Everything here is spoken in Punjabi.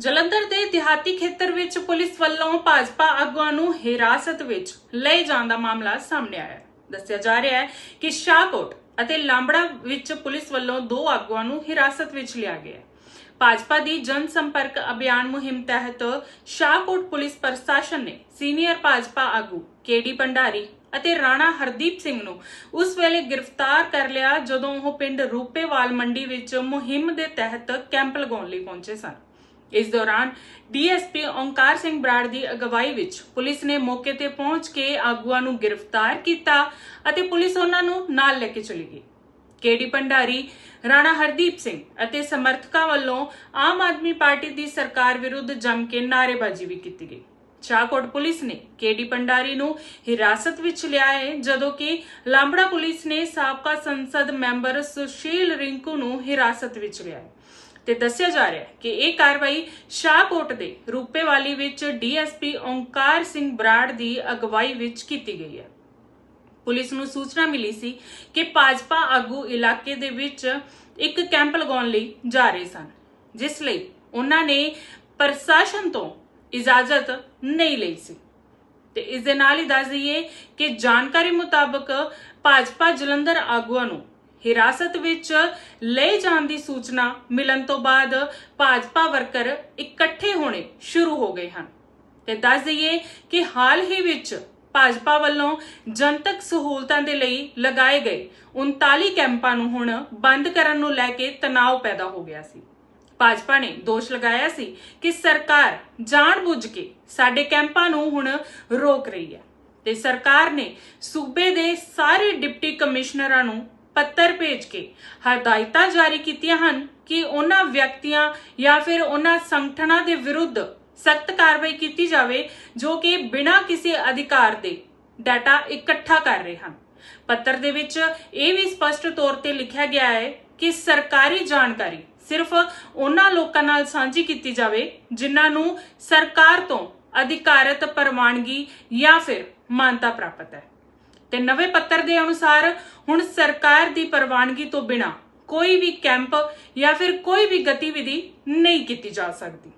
ਜਲੰਧਰ ਦੇ ਦਿਹਾਤੀ ਖੇਤਰ ਵਿੱਚ ਪੁਲਿਸ ਵੱਲੋਂ ਭਾਜਪਾ ਆਗੂਆਂ ਨੂੰ ਹਿਰਾਸਤ ਵਿੱਚ ਲਏ ਜਾਣ ਦਾ ਮਾਮਲਾ ਸਾਹਮਣੇ ਆਇਆ ਹੈ। ਦੱਸਿਆ ਜਾ ਰਿਹਾ ਹੈ ਕਿ ਸ਼ਾਹਕੋਟ ਅਤੇ ਲਾਂਬੜਾ ਵਿੱਚ ਪੁਲਿਸ ਵੱਲੋਂ ਦੋ ਆਗੂਆਂ ਨੂੰ ਹਿਰਾਸਤ ਵਿੱਚ ਲਿਆ ਗਿਆ ਹੈ। ਭਾਜਪਾ ਦੀ ਜਨ ਸੰਪਰਕ ਅਭਿਆਨ ਮੁਹਿੰਮ ਤਹਿਤ ਸ਼ਾਹਕੋਟ ਪੁਲਿਸ ਪ੍ਰਸ਼ਾਸਨ ਨੇ ਸੀਨੀਅਰ ਭਾਜਪਾ ਆਗੂ ਕੇਡੀ ਭੰਡਾਰੀ ਅਤੇ ਰਾਣਾ ਹਰਦੀਪ ਸਿੰਘ ਨੂੰ ਉਸ ਵੇਲੇ ਗ੍ਰਿਫਤਾਰ ਕਰ ਲਿਆ ਜਦੋਂ ਉਹ ਪਿੰਡ ਰੂਪੇਵਾਲ ਮੰਡੀ ਵਿੱਚ ਮੁਹਿੰਮ ਦੇ ਤਹਿਤ ਕੈਂਪ ਲਗਾਉਣ ਲਈ ਪਹੁੰਚੇ ਸਨ। ਇਸ ਦੌਰਾਨ ਡੀਐਸਪੀ ਓਂਕਾਰ ਸਿੰਘ ਬਰਾੜ ਦੀ ਅਗਵਾਈ ਵਿੱਚ ਪੁਲਿਸ ਨੇ ਮੌਕੇ ਤੇ ਪਹੁੰਚ ਕੇ ਆਗੂਆਂ ਨੂੰ ਗ੍ਰਿਫਤਾਰ ਕੀਤਾ ਅਤੇ ਪੁਲਿਸ ਉਹਨਾਂ ਨੂੰ ਨਾਲ ਲੈ ਕੇ ਚਲੀ ਗਈ। ਕੇਡੀ ਭੰਡਾਰੀ ਰਾਣਾ ਹਰਦੀਪ ਸਿੰਘ ਅਤੇ ਸਮਰਥਕਾਂ ਵੱਲੋਂ ਆਮ ਆਦਮੀ ਪਾਰਟੀ ਦੀ ਸਰਕਾਰ ਵਿਰੁੱਧ ਜੰਮ ਕੇ ਨਾਅਰੇਬਾਜ਼ੀ ਵੀ ਕੀਤੀ ਗਈ। ਸ਼ਾਹਕੋਟ ਪੁਲਿਸ ਨੇ ਕੇਡੀ ਭੰਡਾਰੀ ਨੂੰ ਹਿਰਾਸਤ ਵਿੱਚ ਲਿਆ ਹੈ, ਜਦੋਂ ਕਿ ਲਾਂਬੜਾ ਪੁਲਿਸ ਨੇ ਸਾਬਕਾ ਸੰਸਦ ਮੈਂਬਰ ਸੁਸ਼ੀਲ ਰਿੰਕੂ ਨੂੰ ਹਿਰਾਸਤ ਵਿੱਚ ਲਿਆ ਹੈ। ਤੇ ਦੱਸਿਆ ਜਾ ਰਿਹਾ ਹੈ ਕਿ ਇਹ ਕਾਰਵਾਈ ਸ਼ਾਹਕੋਟ ਦੇ ਰੂਪੇਵਾਲੀ ਵਿੱਚ ਡੀਐਸਪੀ ਓਂਕਾਰ ਸਿੰਘ ਬਰਾੜ ਦੀ ਅਗਵਾਈ ਵਿੱਚ ਕੀਤੀ ਗਈ ਹੈ। ਪੁਲਿਸ ਨੂੰ ਸੂਚਨਾ ਮਿਲੀ ਸੀ ਕਿ ਭਾਜਪਾ ਆਗੂ ਇਲਾਕੇ ਦੇ ਵਿੱਚ ਇੱਕ ਕੈਂਪ ਲਗਾਉਣ ਲਈ ਜਾ ਰਹੇ ਸਨ, ਜਿਸ ਲਈ ਉਹਨਾਂ ਨੇ ਪ੍ਰਸ਼ਾਸਨ ਤੋਂ ਇਜਾਜ਼ਤ ਨਹੀਂ ਲਈ ਸੀ। ਤੇ ਇਸ ਦੇ ਨਾਲ ਹੀ ਦੱਸ ਦਈਏ ਕਿ ਜਾਣਕਾਰੀ ਮੁਤਾਬਕ ਭਾਜਪਾ ਜਲੰਧਰ ਆਗੂਆਂ ਨੂੰ ਹਿਰਾਸਤ ਵਿੱਚ ਲਏ ਜਾਣ ਦੀ ਸੂਚਨਾ ਮਿਲਣ ਤੋਂ ਬਾਅਦ ਭਾਜਪਾ ਵਰਕਰ ਇਕੱਠੇ ਹੋਣੇ ਸ਼ੁਰੂ ਹੋ ਗਏ ਹਨ। ਤੇ ਦੱਸ ਦਈਏ ਕਿ ਹਾਲ ਹੀ ਵਿੱਚ ਭਾਜਪਾ ਵੱਲੋਂ ਜਨਤਕ ਸਹੂਲਤਾਂ ਦੇ ਲਈ ਲਗਾਏ ਗਏ 39 ਕੈਂਪਾਂ ਨੂੰ ਹੁਣ ਬੰਦ ਕਰਨ ਨੂੰ ਲੈ ਕੇ ਤਣਾਅ ਪੈਦਾ ਹੋ ਗਿਆ ਸੀ। ਭਾਜਪਾ ਨੇ ਦੋਸ਼ ਲਗਾਇਆ ਸੀ ਕਿ ਸਰਕਾਰ ਜਾਣਬੁੱਝ ਕੇ ਸਾਡੇ ਕੈਂਪਾਂ ਨੂੰ ਹੁਣ ਰੋਕ ਰਹੀ ਹੈ ਤੇ ਸਰਕਾਰ ਨੇ ਸੂਬੇ ਦੇ ਸਾਰੇ ਡਿਪਟੀ ਕਮਿਸ਼ਨਰਾਂ ਨੂੰ ਪੱਤਰ ਭੇਜ ਕੇ ਹਦਾਇਤਾਂ ਜਾਰੀ ਕੀਤੀਆਂ ਹਨ ਕਿ ਉਹਨਾਂ ਵਿਅਕਤੀਆਂ ਜਾਂ ਫਿਰ ਉਹਨਾਂ ਸੰਗਠਨਾਂ ਦੇ ਵਿਰੁੱਧ ਸਖਤ ਕਾਰਵਾਈ ਕੀਤੀ ਜਾਵੇ, ਜੋ ਕਿ ਬਿਨਾਂ ਕਿਸੇ ਅਧਿਕਾਰ ਦੇ ਡਾਟਾ ਇਕੱਠਾ ਕਰ ਰਹੇ ਹਨ। ਪੱਤਰ ਦੇ ਵਿੱਚ ਇਹ ਵੀ ਸਪਸ਼ਟ ਤੌਰ ਤੇ ਲਿਖਿਆ ਗਿਆ ਹੈ ਕਿ ਸਰਕਾਰੀ ਜਾਣਕਾਰੀ ਸਿਰਫ ਉਹਨਾਂ ਲੋਕਾਂ ਨਾਲ ਸਾਂਝੀ ਕੀਤੀ ਜਾਵੇ, ਜਿਨ੍ਹਾਂ ਨੂੰ ਸਰਕਾਰ ਤੋਂ ਅਧਿਕਾਰਤ ਪ੍ਰਵਾਨਗੀ ਜਾਂ ਫਿਰ ਮਾਨਤਾ ਪ੍ਰਾਪਤ ਹੈ। ਤੇ ਨਵੇਂ ਪੱਤਰ ਦੇ ਅਨੁਸਾਰ ਹੁਣ ਸਰਕਾਰ ਦੀ ਪ੍ਰਵਾਨਗੀ ਤੋਂ ਬਿਨਾ ਕੋਈ ਵੀ ਕੈਂਪ ਜਾਂ ਫਿਰ ਕੋਈ ਵੀ ਗਤੀਵਿਧੀ ਨਹੀਂ ਕੀਤੀ ਜਾ ਸਕਦੀ।